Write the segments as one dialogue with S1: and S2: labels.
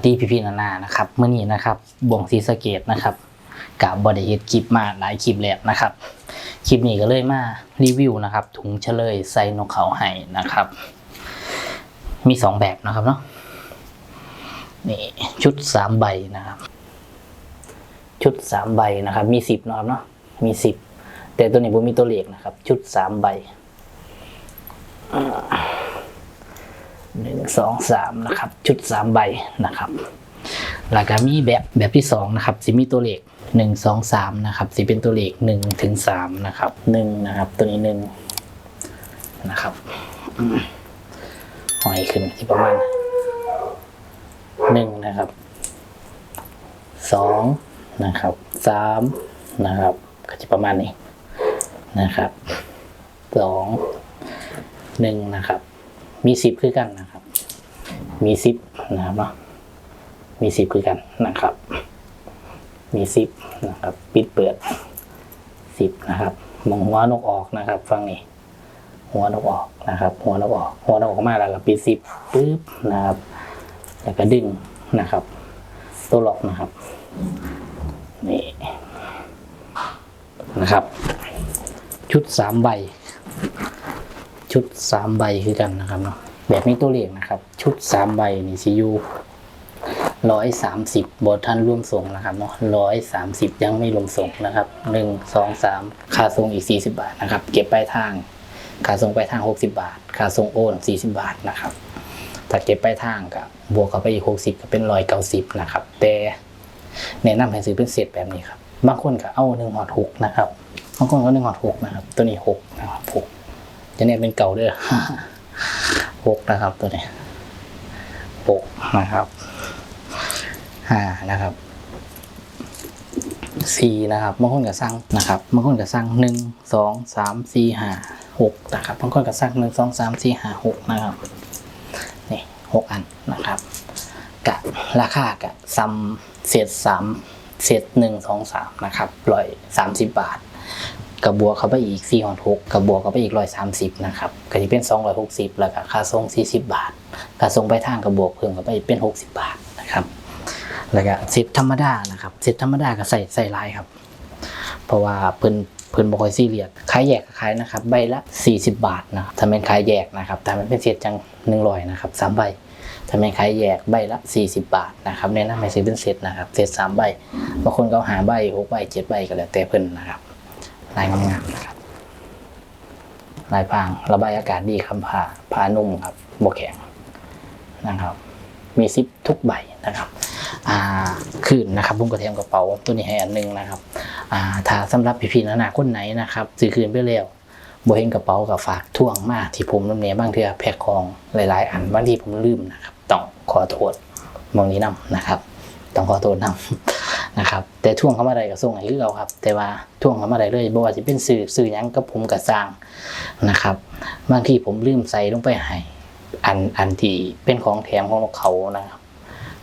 S1: สวัสดีพี่พี่ๆนานานะครับเมื่อนี้นะครับบ่วงศรีสเกตนะครับกับบอดี้เฮดคลิปมาหลายคลิปแล้วนะครับคลิปนี้ก็เลยมารีวิวนะครับถุงเฉลยใส่นกเขาไห้นะครับ มีสองแบบนะครับเนาะนี่ชุดสามใบนะครับ ชุดสามใบนะครับ มีสิบนะครับเนาะมีสิบแต่ตัวนี้ผมมีตัวเลขนะครับ ชุดสามใบ หนึ่งสองสามนะครับ ชุดสามใบนะครับแล้วก็มีแบบแบบที่สองนะครับสิมีตัวเลขหนึ่งสองสามนะครับสิเป็นตัวเลขหนึ่งถึงสามนะครับหนึ่งนะครับ ตัวนี้หนึ่งนะครับหอยขึ้นที่ประมาณหนึ่งนะครับสองนะครับสามนะครับ ก็จะประมาณนี้นะครับสองหนึ่งนะครับ มีสิบคือกันนะครับ มีสิบนะครับเนาะมีสิบคือกันนะครับ มีสิบนะครับ ปิดเปิดสิบนะครับมองหัวนกออกนะครับ ฟังนี่หัวนกออกนะครับ หัวนกออก หัวนกออกมาแล้วก็ปิดสิบปึ๊บนะครับ แล้วก็ดึงนะครับ ตัวล็อกนะครับนี่นะครับ ชุดสามใบ ชุดสามใบคือกันนะครับเนาะแบบนี้ตัวเลขนะครับ ชุดสามใบนี่ซียูร้อยสามสิบบทท่านร่วมส่งนะครับเนาะร้อยสามสิบยังไม่รวมส่งนะครับหนึ่งสองสามค่าส่งอีกสี่สิบาทนะครับ เก็บปลายทางค่าส่งปลายทางหกสิบาทค่าส่งโอนสี่สิบาทนะครับถ้าเก็บปลายทางกับบวกเข้าไปอีกหกสิบก็เป็นร้อยเก้าสิบนะครับ แต่แนะนำให้ซื้อเป็นเศษแบบนี้ครับบางคนก็เอาหนึ่งหอดหกนะครับบางคนก็หนึ่งหอดหกนะครับ ตัวนี้หกนะครับหก จะเนี่ยเป็นเก่าด้อหกนะครับตัวนี้หกนะครับห้านะครับสี่นะครับบางคนก็สร้างนะครับบางคนก็สร้างหนึ่งสองสามสี่ห้าหกนะครับบางคนก็สร้างหนึ่งสองสามสี่ห้าหกนะครับนี่หกอันนะครับกะราคากะซัมเศษสามเศษหนึ่งสองสามนะครับร้อยสามสิบบาท กระบวกเข้าไปอีก4หอน6กระบวกเข้าไปอีก130นะครับก็จะเป็น260แล้วก็ค่าส่ง40บาทค่าส่งไปทางกระบวกเพิ่มเข้าไปเป็น60บาทนะครับแล้วก็เซตธรรมดานะครับเซตธรรมดาก็ใส่ใส่ลายครับ เพราะว่าเพิ่นเพิ่นบ่ค่อยซีเรียสขายแยกขายนะครับใบละ 40 บาทนะครับถ้าเป็นขายแยกนะครับแต่มันเป็นเซตจัง100นะครับสามใบถ้าเป็นขายแยกใบละ 40 บาทนะครับแนะนำให้ซื้อเป็นเซตนะครับเซตสามใบ บางคนก็เอาหาใบหกใบเจ็ดใบก็แล้วแต่เพิ่นนะครับ ลายงามๆนะครับลายพรางระบายอากาศดีครับผ้าผ้านุ่มครับโบแข็งนะครับ มีซิปทุกใบนะครับอ่าคืนนะครับบุ้งกระเทียมกระเป๋าตัวนี้ให้อันหนึงนะครับอ่าถ้าสำหรับพี่ๆนานาคนไหนนะครับซื้อคืนไปแล้วบเห็นกระเป๋ากับฝากท่วงมากที่ผมน้ำเนี้ยบางเทือแพ็คของหลายๆ อันบางทีผมลืมนะครับ ต้องขอโทษมองนี้นำนะครับ ต้องขอโทษนำ นะครับแต่ท่วงเข้ามาได้ก็ส่งให้คือเราครับ แต่ว่าท่วงเข้ามาได้เลยบ่ว่าจะเป็นสื่อสื่อยังกับผมกับสร้างนะครับบางทีผมลืมใส่ลงไปให้อันอันที่เป็นของแถมของเขานะครับ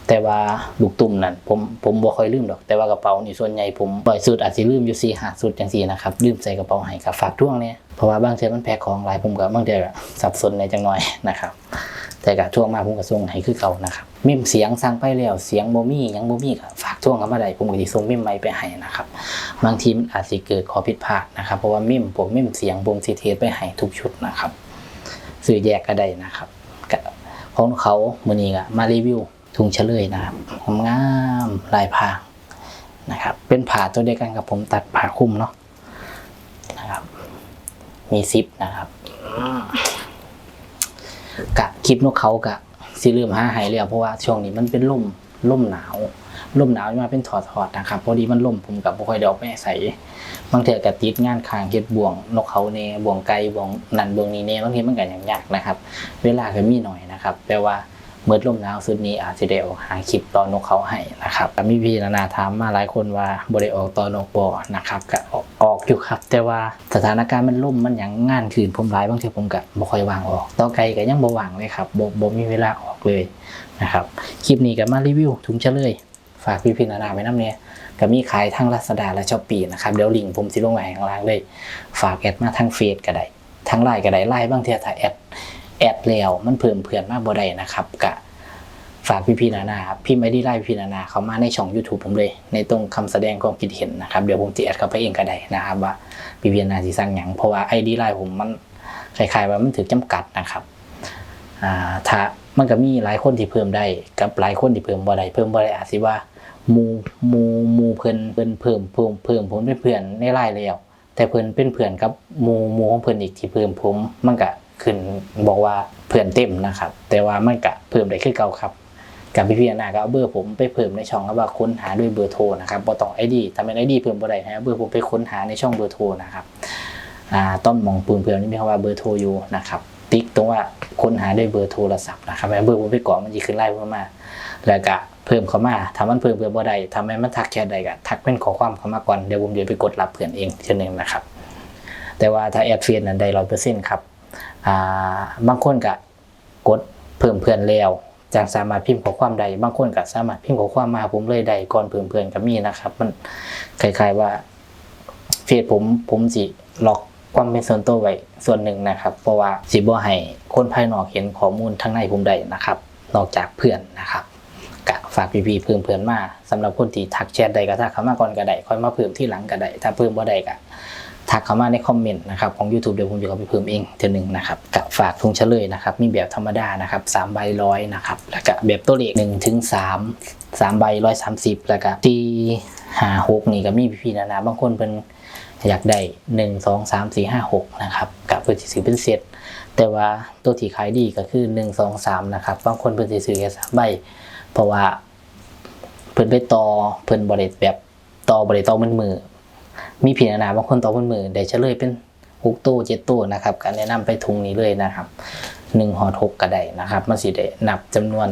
S1: แต่ว่าลูกตุ่มนั่นผมผมบ่ค่อยลืมดอก แต่ว่ากระเป๋านี่ส่วนใหญ่ผมบ่อยสุดอาจจะลืมอยู่สี่ห้าสุดจังซี่นะครับลืมใส่กระเป๋าให้กับฝากท่วงเนี่ยเพราะว่าบางเทื่อมันแพ็คของหลายผมก็บางเทื่อสับสนในจังหน่อยนะครับ แต่ก็ช่วงมาผมก็ส่งให้คือเก่านะครับเมมเสียงสั่งไปแล้วเสียงบ่มีหยังบ่มีก็ฝากช่วงเข้ามาได้ผมก็สิส่งเมมใหม่ไปให้นะครับบางทีมันอาจสิเกิดขอผิดพลาดนะครับเพราะว่าเมมพวกเมมเสียงผมสิเทสไปให้ทุกชุดนะครับซื้อแยกก็ได้นะครับก็ของเขามื้อนี้ก็มารีวิว ถุงเฉลยนะครับงามลายพรางนะครับ เป็นผ้าตัวเดียวกันกับผมตัดผ้าคลุมเนาะนะครับ มีซิปนะครับกะคลิปนกเขากะสิเริ่มหาหายแล้วเพราะว่าช่วงนี้มันเป็นลมลมหนาวลมหนาวมาเป็นถอดถอดนะครับพอดีมันลมผมกับบ่ค่อยไดออกไปใส่บางเทีกะติดงานคางเฮ็ดบ่วง นกเขาเนบ่วงไก่บ่วงนันบ่วงนี้เนบางทีมันก็อย่างยากนะครับ เวลาก็มีหน่อยนะครับ แต่ว่า เมื่อลมหนาวสุดนี้อาจจะได้ออกหาคลิปตอนนกเขาให้นะครับก็มีพี่นานาถามมาหลายคนว่าบ่ไดออกตอนนกบ่นะครับก็ออกออกอยู่ครับ แต่ว่าสถานการณ์มันล่มมันหยังงานคืนผมหลายบางทีผมก็บ่ค่อยวางออกต่อไกลก็ยังบ่วางเลยครับบ่บ่มีเวลาออกเลยนะครับคลิปนี้ก็มารีวิวถุงเฉลยฝากพี่พี่นานาไว้น้ำเนี่ยก็มีขายทั้งลาซาด้าและช้อปปี้นะครับเดี๋ยวลิงก์ผมสิลงไว้ข้างล่างเลย ฝากแอดมาทางเฟซก็ได้ทางไลน์ก็ได้ไลน์บางเทีถ้าแอด แอดแล้วมันเพิ่มเพื่อนมากบ่ได้นะครับกะฝากพี่พี่ๆนานาครับพี่ไม่ได้ไล่พี่นานาเขามาในช่อง YouTube ผมเลย ในตรงคำแสดงความคิดเห็นนะครับเดี๋ยวผมจะแอดเข้าไปเองก็ได้นะครับ ว่าพี่พี่นานาสิสั่งหยังเพราะว่าไอดีไลน์ผมมันคล้ายๆว่ามันถือจำกัดนะครับอ่าถ้ามันก็มีหลายคนที่เพิ่มได้กับหลายคนที่เพิ่มบ่ได้เพิ่มบ่ได้อาจสิว่ามูมูมูเพิ่นเพิ่นเพิ่มเพิ่มเพิ่มผมเป็นเพื่อนในไลน์แล้วแต่เพิ่นเป็นเพื่อนกับมูมูของเพิ่นอีกที่เพิ่มผมมันก็ ขึ้นบอกว่าเพื่อนเต็มนะครับ แต่ว่ามันก็เพิ่มได้คือเก่าครับกับพี่พี่นาก็เอาเบอร์ผมไปเพิ่มในช่องแล้วว่าค้นหาด้วยเบอร์โทรนะครับบ่ต้องไอดีถ้าเป็นไอดีเพิ่มบ่ได้ให้เอาเบอร์ผมไปค้นหาในช่องเบอร์โทรนะครับอ่าต้นมองปืนเพิ่มนี่มีคำว่าเบอร์โทรอยู่นะครับติ๊กตรงว่าค้นหาด้วยเบอร์โทรศัพท์นะครับเอเบอร์ผมไปกรอมันจะขึ้นไล่เพิ่มมา แล้วก็เพิ่มเข้ามาถ้ามันเพิ่มเพิ่มบ่ได้ทำให้มันทักแชทใดก็ทักเป็นขอความเข้ามาก่อนเดี๋ยวผมจะไปกดรับเพื่อนเองเช่นนึงนะครับ แต่ว่าถ้าแอดเฟียนนั้นได้ร้อยเปอร์เซ็นต์ครับ อ่าบางคนก็กดเพิ่มเพื่อนแล้วจังสามารถพิมพ์ข้อความใดบางคนก็สามารถพิมพ์ข้อความมาผมเลยได้ก่อนเพิ่มเพื่อนก็มีนะครับ มันคล้ายๆว่าเฟซผมผมสิล็อกความเป็นส่วนตัวไว้ส่วนหนึ่งนะครับ เพราะว่าสิบ่ให้คนภายนอกเห็นข้อมูลทั้งในผมได้นะครับ นอกจากเพื่อนนะครับก็ฝากพี่ๆเพิ่มเพื่อนมาสำหรับคนที่ทักแชทใดก็ทักเข้ามาก่อนก็ได้ค่อยมาเพิ่มที่หลังก็ได้ถ้าเพิ่มบ่ได้ก็ ทักเข้ามาในคอมเมนต์นะครับของ YouTube เดี๋ยวผมจะเอาไปเพิ่มเองเทีหนึ่งนะครับกับฝากทุงเฉลยนะครับมีแบบธรรมดานะครับสามใบร้อยนะครับแล้วก็แบบตัวเลขหนึ่งถึงสามสามใบร้อยสามสิบแล้วก็ที่หาหกนี่ก็มีพี่ๆนานาบางคนเป็นอยากได้หนึ่งสองสามสี่ห้าหกนะครับกับเพื่อที่ซื้อเป็นเซตแต่ว่าตัวที่ขายดีก็คือหนึ่งสองสามนะครับบางคนเพื่อที่ซื้อแค่สามใบเพราะว่าเพิ่นไปต่อเพิ่นบริแบบต่อบริต่อมือมือ มีเพียงนาบางคนต่อคนมือได้เฉลยเป็นหกตู้เจ็ดตู้นะครับการแนะนำไปทุงนี้เลยนะครับหนึ่งหอทกกระไดนะครับมันสิได้นับจำนวน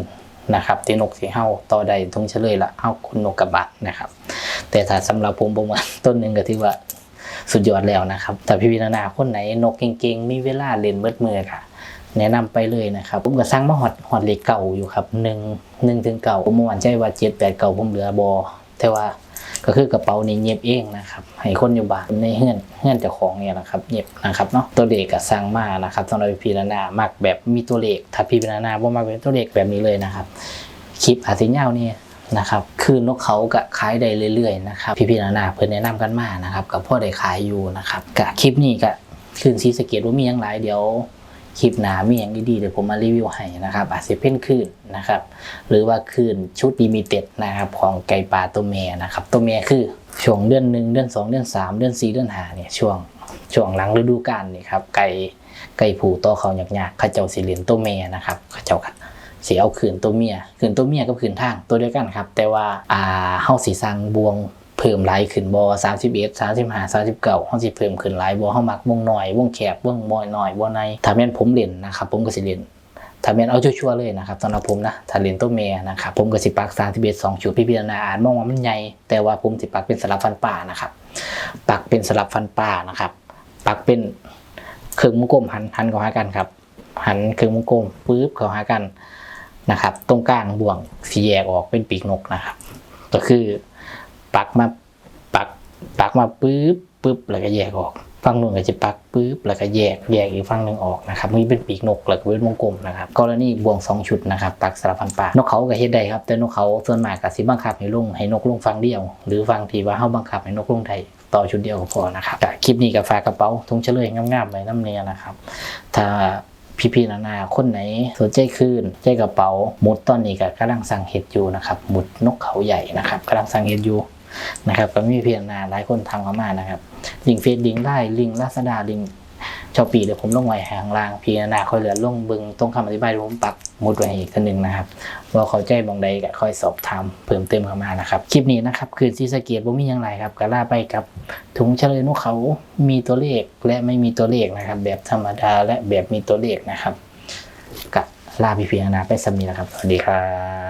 S1: นะครับที่นกสีเฮาต่อใดทุงเฉลยละเฮาคุณนกกระบะนะครับ แต่ถ้าสำหรับผมผมว่าณต้นหนึ่งก็ถือว่าสุดยอดแล้วนะครับแต่พี่พินานาคนไหนนกเก่งๆ มีเวลาเล่นเบิดมือค่ะ แนะนำไปเลยนะครับ ผมก็สร้างมาหอดหอดเหล็กเก่าอยู่ครับหนึ่งหนึ่งถึงเก่าผมเมื่อวานใจว่าเจ็ดแปดเก่าผมเหลือบอแต่ว่า ก็คือกระเป๋านี้เงียบเองนะครับให้คนอยู่บ้านในเฮือนเฮือนเจ้าของเนี่ยนะครับเงียบนะครับเนาะตัวเลขก็สร้างมานะครับสำหรับพี่นานามักแบบมีตัวเลขถ้าพี่นานาบ่มักเป็นตัวเลขแบบนี้เลยนะครับคลิปอาทิยาวเนี่ยนะครับคือนกเขาก็ขายได้เรื่อยๆนะครับพี่พี่นานาเพิ่นแนะนำกันมานะครับกับพ่อได้ขายอยู่นะครับกับคลิปนี้ก็คืนซีสเกตว่ามีอย่างไรเดี๋ยว คลิปหนามีอย่างดีๆเดี๋ยวผมมารีวิวให้นะครับอาจจะเป็นคลื่นนะครับ หรือว่าคลื่นชุดลิมิเต็ดนะครับของไก่ปลาตัวเมียนะครับตัวเมียคือช่วงเดือนหนึ่งเดือนสองเดือนสามเดือนสี่เดือนห้าเนี่ยช่วงช่วงหลังฤดูกาลนี่ครับไก่ไก่ผูตัวเขาหยากๆเขาเจ้าสีเหลืองตัวเมียนะครับเขาเจ้ากันสีเอาขืนตัวเมียขืนตัวเมียกับขืนทางตัวเดียวกันครับ แต่ว่าอ่าเฮาสีสังบวง พิ่มหลายขึ้นบอสามสิบเอ็ดสามสิบห้าสามสิบเก้าห้องสิเพิ่มขึ้นหลายบอห้องมักวงหน่อยวงแคบวงบอยหน่อยวงในถ้าแม่นผมเล่นนะครับผมก็สิเล่นถ้าแม่นเอาชัวร์ๆเลยนะครับสำหรับผมนะถ้าเล่นตัวเมียนะครับผมก็สิปักสามสิบเอ็ดสองชุดพี่พิจารณาอ่านมองว่ามันใหญ่แต่ว่าผมสิปักเป็นสลับฟันป่านะครับปักเป็นสลับฟันป่านะครับปักเป็นเครื่องมุกลมหันหันเข้าหากันครับหันเครื่องมุกลมปุ๊บเข้าหากันนะครับ ตรงกลางบ่วงสีแยกออกเป็นปีกนกนะครับ ก็คือ ปักมาปักปักมาปุ๊บปุ๊บแล้วก็แยกออกฝั่งนู้นก็จะปักปุ๊บแล้วก็แยกแยกอีกฝั่งหนึ่งออกนะครับนี่เป็นปีกนกแล้วก็เป็นวงกลมนะครับกรณีบ่วงสองชุดนะครับปักสลับฟันปลานกเขาก็เฮ็ดได้ครับแต่นกเขาส่วนมากก็สิบังคับให้ลงให้นกลงฟังเดียว หรือฟังที่ว่าเฮาบังคับให้นกลงไทยต่อชุดเดียวก็พอนะครับคลิปนี้ก็ฝากกระเป๋าทงเฉลยงามๆไว้น้ำเนียนะครับ ถ้าพี่ๆนานาคนไหนสนใจคืนใจกระเป๋ามุดตอนนี้ก็กำลังสั่งเห็ดอยู่นะครับมุดนกเขาใหญ่นะครับกำลังสั่งเห็ดอยู่ นะครับก็มีเพียงนาหลายคนทำเข้ามานะครับลิงเฟซลิงได้ลิงลาซาดาลิงชอปปี้เดี๋ยวผมลงไว้ข้างล่างพีนานาคอยเหลือลงบึงตรงคำอธิบายผมปักหมุดไว้อีกทีหนึ่งนะครับว่าเขาใจบองใดก็ค่อยสอบถามเพิ่มเติมเข้ามานะครับ คลิปนี้นะครับ คืนซีสะเกียรติบ่มีหยังไรครับก็ลาไปกับถุงเฉลยนกเขามีตัวเลขและไม่มีตัวเลขนะครับ แบบธรรมดาและแบบมีตัวเลขนะครับกับลาพี่พีนานาไปสำนีนะครับ สวัสดีครับ